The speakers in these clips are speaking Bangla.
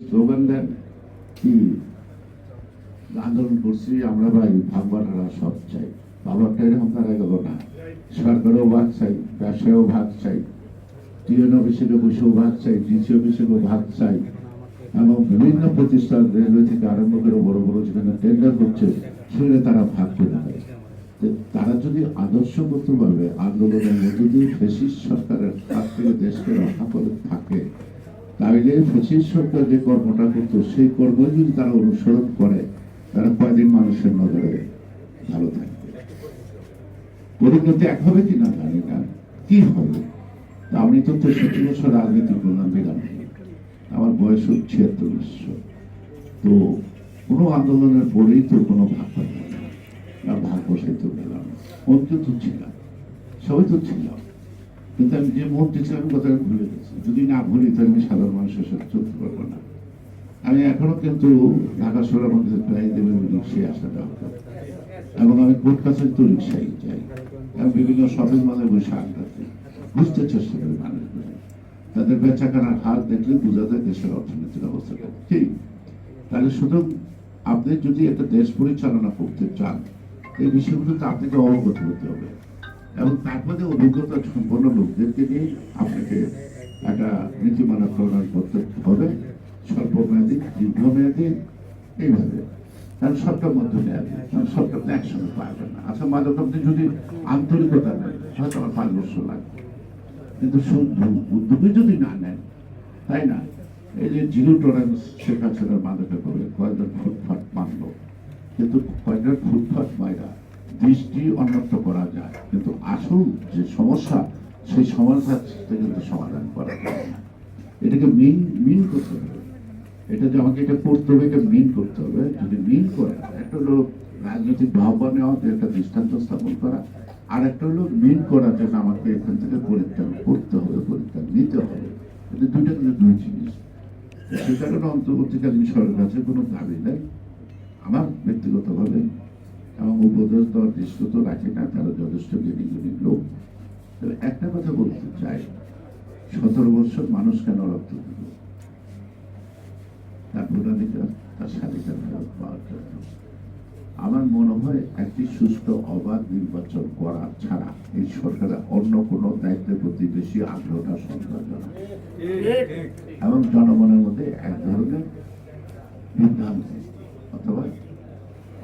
স্লোগান দেন কি? আন্দোলন করছি আমরা ভাই ভাগ বাটারা সব চাই। বাবারটা এরকম তারা গেল না। সরকারও ভাগ চাই, ব্যবসায়ও ভাগ চাই। টিএন অফিসে বসেও ভাগ চাই, ডিসি অফিসে ভাগ চাই। এবং বিভিন্ন প্রতিষ্ঠান রেলওয়ে থেকে আরম্ভ করে বড় বড় যেখানে টেন্ডার হচ্ছে সেখানে তারা ভাগ করে তো তারা যদি আদর্শগতভাবে আন্দোলনের মধ্য দিয়ে ফেসিস সরকারের হাত থেকে দেশকে রক্ষা করে থাকে তাহলে ফেসিস সরকার যে কর্মটা করতো, সেই কর্ম যদি তারা অনুসরণ করে তারা কয়দিন মানুষের নজরে ভালো থাকবে। পরিণতি এক হবে কিনা জানি না। কি হবে? আমি তো তেষট্টি বছর রাজনীতি করলাম বিরাম আমার বয়স হচ্ছে ছিয়াত্তর বছর। তো কোনো আন্দোলনের পরেই তো কোনো ভাগ পাইলাম না। ভাগ বসাই তো গেলাম মন্ত্রী তো ছিলাম। সবাই তো ছিলাম। কিন্তু আমি যে মন্ত্রী ছিলাম আমি কথা ভুলে গেছি। যদি না ভুলি, তাহলে আমি সাধারণ মানুষের সাথে চলতে পারব না। আমি এখনও কিন্তু ঢাকা শহরের মধ্যে প্রায় দেবেন রিক্সায় আসা যাওয়া এবং আমি কোর্ট কাছে তো রিক্সায় যাই। এবং বিভিন্ন শপিং মলে বসে আড্ডা দিই। বুঝতে চেষ্টা করি মানুষগুলো তাদের বেচা কেনার হার দেখলে বোঝা যায় দেশের অর্থনৈতিক অবস্থাটা ঠিক। তাহলে শুধু আপনি যদি একটা দেশ পরিচালনা করতে চান, এই বিষয়গুলোতে আপনাকে অবগত হতে হবে। এবং তারপরে অভিজ্ঞতা সম্পন্ন লোকদেরকে নিয়ে আপনাকে একটা নীতিমালা প্রণয়ন করতে হবে। স্বল্প মেয়াদী দীর্ঘমেয়াদী, এইভাবে। কারণ সবটা মধ্য মেয়াদী কারণ সবটা তো একসঙ্গে পারবেন না। আচ্ছা মাদক আপনি যদি আন্তরিকতা নেন হয়তো আমার পাঁচ বছর লাগবে। কিন্তু উদ্যোগে যদি না নেন, তাই না? এই যে জিরো টলারেন্স শেখ হাসিনার মাদকে করে, কয়েকজন ফুটফাট মানল কিন্তু কয়েকজন ফুটফাট মায়েরা দৃষ্টি অন্যত্র করা যায়। কিন্তু আসল যে সমস্যা, সেই সমস্যা কিন্তু সমাধান করা যায় না। এটাকে মিন মিন করতে হবে। এটা যে আমাকে এটা করতে হবে, এটা মিন করতে হবে। যদি মিন করে, একটা হলো রাজনৈতিক ভাবনা নেওয়া একটা দৃষ্টান্ত স্থাপন করা, আর একটা হলো মিন করা যে আমাকে এখান থেকে পরিত্যাগ করতে হবে পরিত্যাগ নিতে হবে। এটা দুইটা কিন্তু দুই জিনিস। সে কারণে অন্তর্বর্তীকালীন সরকারের কাছে কোনো দাবি নেই। আমার ব্যক্তিগতভাবে এবং দৃশ্য তো রাখি না তারা যথেষ্ট জ্ঞানী জ্ঞানী লোক। তবে একটা কথা বলতে চাই, সতেরো বছর মানুষ কেন রক্ত দিল? তার ভোটাধিকার তার স্বাধিকার ফেরত পাওয়ার জন্য। আমার মনে হয় একটি সুস্থ অবাধ নির্বাচন করা ছাড়া এই সরকারের অন্য কোনো দায়িত্বের প্রতি বেশি আগ্রহটা সন্দেহজনক এবং জনগণের মধ্যে এক ধরনের বিভ্রান্তি অথবা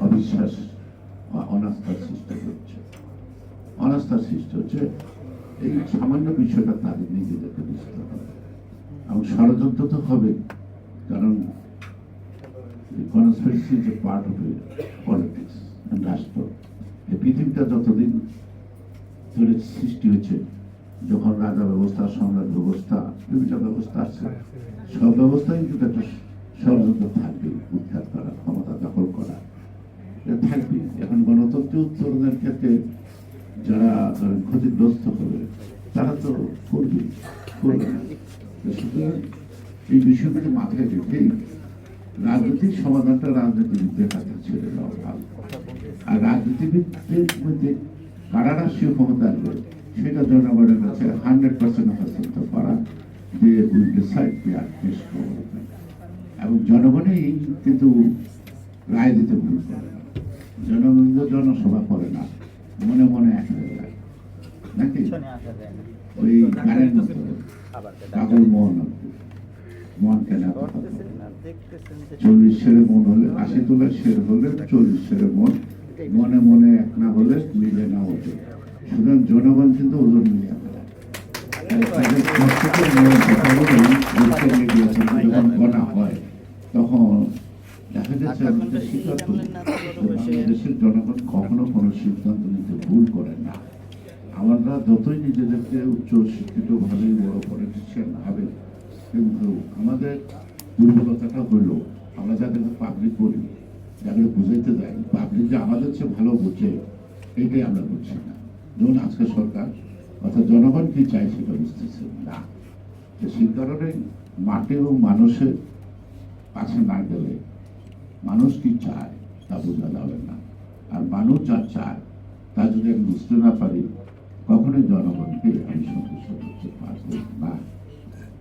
অবিশ্বাস অনাস্থার সৃষ্টি হচ্ছে। অনাস্থার সৃষ্টি হচ্ছে, এই সামান্য বিষয়টা তাদের নিজেদেরকে বুঝতে হবে। এবং ষড়যন্ত্র তো হবে কারণ conspiracy is part of politics রাষ্ট্র। এই পৃথিবীটা যতদিন ধরে সৃষ্টি হয়েছে, যখন রাজা ব্যবস্থা, সম্রাট ব্যবস্থা, বিভিন্ন ব্যবস্থা আছে, সব ব্যবস্থায় কিন্তু একটা ষড়যন্ত্র থাকবে উৎখাত করা ক্ষমতা দখল করা থাকবে এখন গণতন্ত্র উত্তরণের ক্ষেত্রে যারা ক্ষতিগ্রস্ত হবে, তারা তো করবে এই বিষয়গুলো মাথায় রেখেই রাজনৈতিক সমাধানটা রাজনীতিবিদদের কাছে ছেড়ে দেওয়া ভালো। আর রাজনীতিবিদদের মধ্যে কারা রাষ্ট্রীয় ক্ষমতা আসবে, সেটা জনগণের কাছে হান্ড্রেড পার্সেন্ট হস্তান্ত করা যে উইল ডিসাইড পে আর এবং জনগণই কিন্তু রায় দিতে ভুল করে। জনগণ জনসভা করে না মনে মনে এক হয়ে যায়। নাকি? ওই গানের মতো পাগল মন মন কেন? চল্লিশ সেরে মন হলে আশি সের হলে চল্লিশ সেরে মন। মনে মনে এক না হলে মিলে না ওঠে। সুতরাং জনগণ কিন্তু ওজন মিলিয়ে ফেলে যখন গণা হয় তখন বাংলাদেশের জনগণ কখনো কোনো সিদ্ধান্ত নিতে ভুল করে না। আমরা যতই নিজেদেরকে উচ্চ শিক্ষিত ভাবে বড় পলিটিশিয়ান ভাবে কিন্তু আমাদের দুর্বলতাটা হলো আমরা যাদেরকে পাবলিক বলি যাদের বুঝাইতে যাই পাবলিক যে আমাদের চেয়ে ভালো বুঝে এইটাই আমরা বুঝছি না। যেমন আজকে সরকার অর্থাৎ জনগণ কি চাই সেটা বুঝতেছে না। তো সেই কারণে মাঠে এবং মানুষের কাছে না গেলে মানুষ কি চায়, তা বোঝা যাবে না। আর মানুষ যা চায়, তা যদি আমি বুঝতে না পারি, কখনোই জনগণকে আমি সন্তুষ্ট করতে পারব না।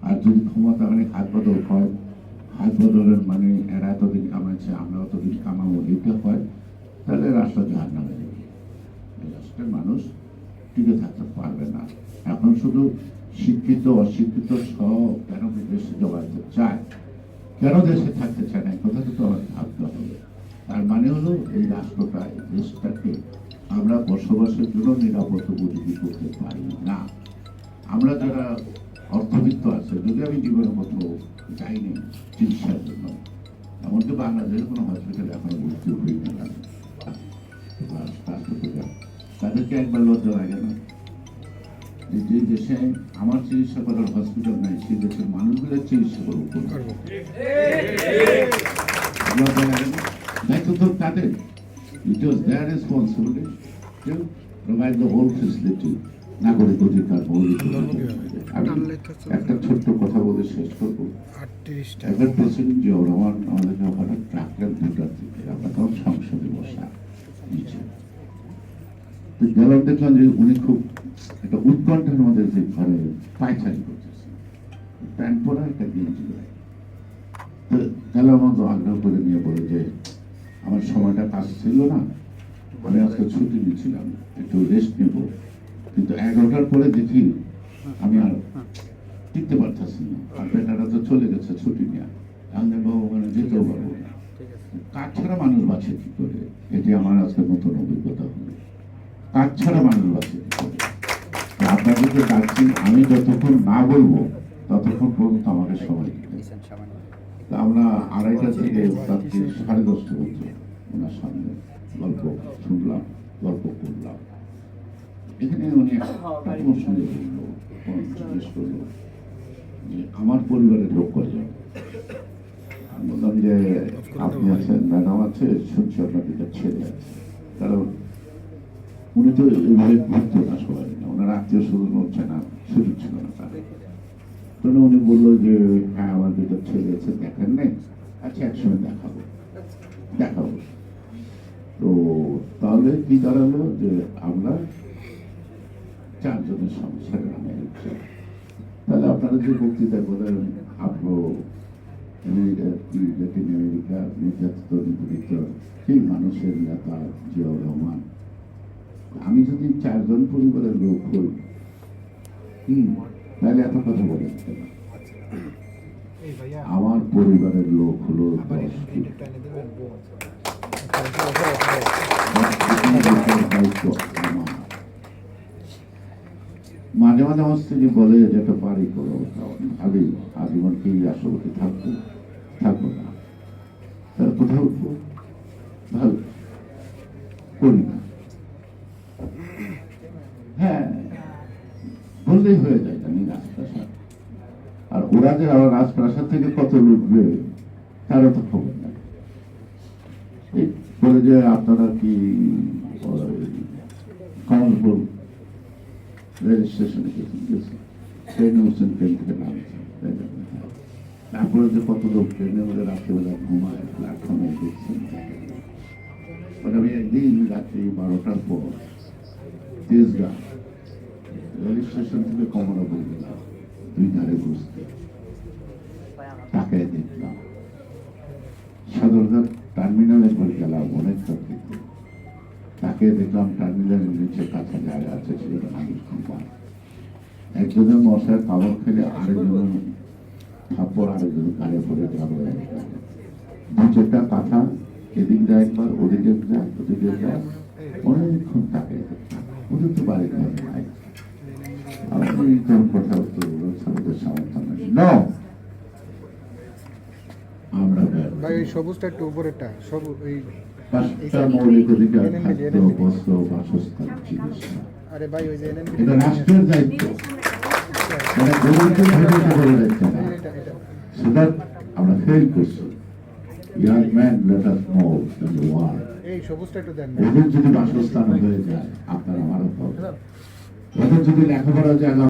আর যদি ক্ষমতা অনেক হাত বদল হয়, হাত বদলের মানে এরা এতদিন কামাইছে, আমরা অতদিন কামাবো এটা হয়, তাহলে রাষ্ট্র জাহার নামে যাবে। এই রাষ্ট্রের মানুষ টিকে থাকতে পারবে না। এখন শুধু শিক্ষিত, অশিক্ষিত সব কেন দেশে জমাতে চায়? কেন দেশে থাকতে চায় না? এই কথা তো ভাবতে হবে। তার মানে হলো, এই রাষ্ট্রটা, এই দেশটাকে আমরা বসবাসের জন্য নিরাপদ উপযোগী করতে পারি না। আমরা যারা অর্থবিত্ত আছে, যদি আমি জীবনে কোথাও যাইনি চিকিৎসার জন্য, এমনকি বাংলাদেশের কোনো হসপিটালে এখন ভর্তি হই না। তাদেরকে একবার লজ্জা লাগে না? যে দেশে আমার চিকিৎসা করার হসপিটাল নাই সেই দেশের মানুষগুলোর চিকিৎসা করব তো তাদের it was their responsibility to provide the whole facility নাগরিক অধিকার মৌলিক আমি একটা ছোট্ট কথা বলে শেষ করব। আটত্রিশটা। একবার প্রেসিডেন্ট জিয়াউর রহমান আমাদেরকে হঠাৎ ডাকলেন দুটার দিকে আমরা তখন সংসদে বসা নিচে তো গেলাম দেখলাম যে উনি খুব একটা উৎকণ্ঠার মধ্যে যে ঘরে পায়চারি করতেছে প্যান্ট পরা একটা গেঞ্জি গায়ে তো আগ্রহ করে নিয়ে বলে যে, আমার সময়টা কাজ ছিল না, আমি আজকে ছুটি নিয়েছিলাম, একটু রেস্ট নেব। কিন্তু এগারোটার পরে দেখি আমি আর টিকতে পারতেছি না বেটারা তো চলে গেছে ছুটি নিয়ে। আমি বাবু, ওখানে যেতেও পারব না। ছাড়া মানুষ বাঁচে কি করে? এটি আমার আজকে নতুন অভিজ্ঞতা হলো। কাজ ছাড়া মানুষ বাঁচে কি করে? আপনাদেরকে ডাকছি, আমি যতক্ষণ না বলব, ততক্ষণ পর্যন্ত আমাকে সময় আমরা আড়াইটা থেকে রাত্রি সাড়ে দশটা পর্যন্ত ওনার সামনে গল্প শুনলাম, গল্প করলাম। এখানে উনি প্রশ্ন করল জিজ্ঞেস করল যে, আমার পরিবারের লোক কয়জন? আমি বললাম যে, আপনি আছেন, ম্যাডাম আছে, শুনছি আপনার দুটো ছেলে আছে। কারণ উনি তো এইভাবে ঘুরতো না সবাই। ওনার আত্মীয় স্বজন হচ্ছে না, সুযোগ ছিল না তার। তখন উনি বলল যে হ্যাঁ আমার দুটো ছেলে আছে দেখেন নেই। আচ্ছা একসময় দেখাবো। দেখাবো। তো তাহলে কি দাঁড়াল যে, আমরা চারজনের সংসার নামে হচ্ছে তাহলে আপনারা যে বক্তৃতা করেন, আফ্রো ল্যাটিন আমেরিকা, নির্যাতিত, নিপীড়িত, সেই মানুষের নেতা জিয়াউর রহমান আমি যদি চারজন পরিবারের লোক হই হুম তাহলে এত কথা ভাইয়া আমার পরিবারের লোক হলো। মাঝে মাঝে আমার স্ত্রী বলে যেটা পারি করো আমি ভাবি আজীবন কি রাষ্ট্রপতি থাকব? থাকব না। উঠবো? ভালো করি না। হ্যাঁ বললেই হয়ে যায় আমি রাজপ্রাসাদ আর ওরা যে আবার রাজপ্রাসাদ থেকে কত লুটবে, তারও তো খবর নাই। বলে যে আপনারা কি কমলপুর রেল স্টেশনে গেছেন ট্রেনে উঠছেন, ট্রেন থেকে নামছেন তারপরে যে কত লোক ট্রেনে ওদের রাত্রিবেলা ঘুমায় প্ল্যাটফর্মে দেখছেন মানে আমি একদিন রাত্রি বারোটার পর তেজগাঁ। রেল স্টেশন থেকে কমলাপুর গেলাম দুই ধারে বসতে। তাকে দেখলাম, সদরঘাট টার্মিনাল একবার গেলাম অনেকটা থেকে। তাকে দেখলাম টার্মিনালের নিচে কাছে জায়গা আছে সেখানে মানুষ ঘুমায় একজনের মশার কামড় খেলে আরেকজনের থাপ্পড়, আরেকজনের কানে পড়ে যাবে। দু চারটা কাঁথা এদিক যায় একবার, ওদিকে যায় ওদিকে যায়। অনেকক্ষণ তাকে দেখলাম। ওদের তো বাড়ি ঘর নাই আমি কথা উত্তর বলছি আমাদের সামর্থ্য নেই। No! আমরা ভাই ওই সবুজটা একটু উপরেরটা সবুজ ওই পাঁচটা মৌলিক অধিকার খাদ্য বস্ত্র বাসস্থান চিকিৎসা আরে ভাই ওই যে এটা রাষ্ট্রের দায়িত্ব। মানে বলে দায়িত্ব আমরা ফেল করছি। Young man let us in the world এই সবুজটা একটু দেন ওদের যদি বাসস্থান হয়ে যায় আপনার আমার উপর ওদের যদি লেখাপড়া জায়গা